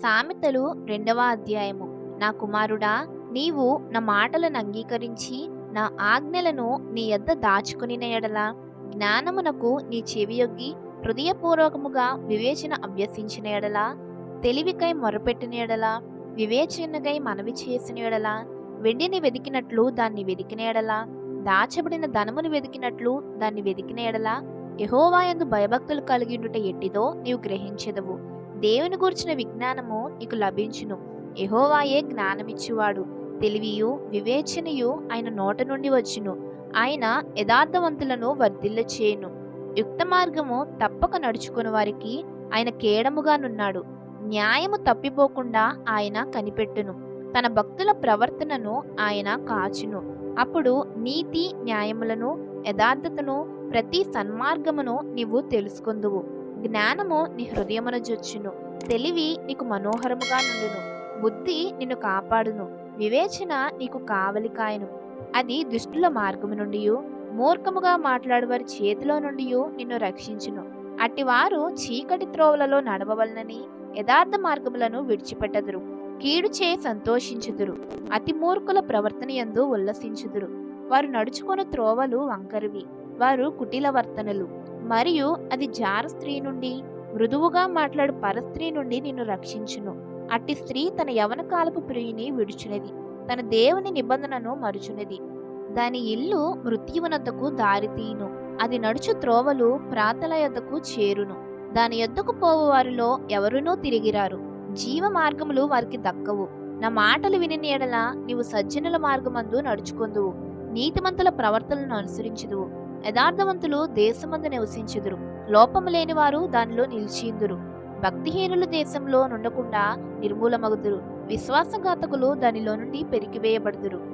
సామెతలు రెండవ అధ్యాయము. నా కుమారుడా నీవు నా మాటలను అంగీకరించి నా ఆజ్ఞలను నీ యొద్ద దాచుకుని ఎడల జ్ఞానమునకు నీ చెవియొగ్గి హృదయపూర్వకముగా వివేచన అభ్యసించిన ఎడల తెలివికై మొరపెట్టిన ఎడల వివేచనకై మనవి చేసిన ఎడల వెండిని వెదికినట్లు దాన్ని వెదికిన ఎడల దాచబడిన ధనమును వెదికినట్లు దాన్ని వెదికిన ఎడల యహోవాయందు భయభక్తులు కలిగిండుట ఎట్టిదో నీవు గ్రహించెదవు. దేవుని గూర్చిన విజ్ఞానము నీకు లభించును. యహోవాయే జ్ఞానమిచ్చువాడు. తెలివియు వివేచనయు ఆయన నోట నుండి వచ్చును. ఆయన యథార్థవంతులను వర్ధిల్ల చేయును యుక్త మార్గము తప్పక నడుచుకుని వారికి ఆయన కేడముగానున్నాడు న్యాయము తప్పిపోకుండా ఆయన కనిపెట్టును. తన భక్తుల ప్రవర్తనను ఆయన కాచును. అప్పుడు నీతి న్యాయములను యథార్థతను ప్రతి సన్మార్గమును నీవు తెలుసుకుందువు. జ్ఞానము నీ హృదయమున జొచ్చును. తెలివి నీకు మనోహరముగా నుండును. బుద్ధి నిన్ను కాపాడును. వివేచన నీకు కావలి కాయను అది దుష్టుల మార్గము నుండి మూర్ఖముగా మాట్లాడువారి చేతిలో నుండి నిన్ను రక్షించును. అట్టివారు చీకటి త్రోవలలో నడవవలనని యథార్థ మార్గములను విడిచిపెట్టదురు. కీడు చే సంతోషించుదురు. అతి మూర్ఖుల ప్రవర్తన యందు ఉల్లసించుదురు. వారు నడుచుకున్న త్రోవలు వంకరివి. వారు కుటిల వర్తనలు. మరియు అది జార స్త్రీ నుండి మృదువుగా మాట్లాడు పరస్త్రీ నుండి నిన్ను రక్షించును. అట్టి స్త్రీ తన యవన కాలపు ప్రియుని విడుచునది. తన దేవుని నిబంధనను మరుచునది. దాని ఇల్లు మృత్యువునద్దకు దారితీయును అది నడుచు త్రోవలు ప్రాతల యొద్దకు చేరును. దాని యొద్దకు పోవు వారిలో ఎవరునూ తిరిగిరారు. జీవ మార్గములు వారికి దక్కవు. నా మాటలు విని నీడల నీవు సజ్జనుల మార్గమందు నడుచుకొందువు. నీతిమంతుల ప్రవర్తనను అనుసరించుదువు. యథార్థవంతులు దేశమందు నివసించుదురు. లోపము లేని వారు దానిలో నిలిచిందురు భక్తిహీనులు దేశంలో నుండకుండా నిర్మూలమగుదురు. విశ్వాసఘాతకులు దానిలో నుండి పెరిగివేయబడుదురు.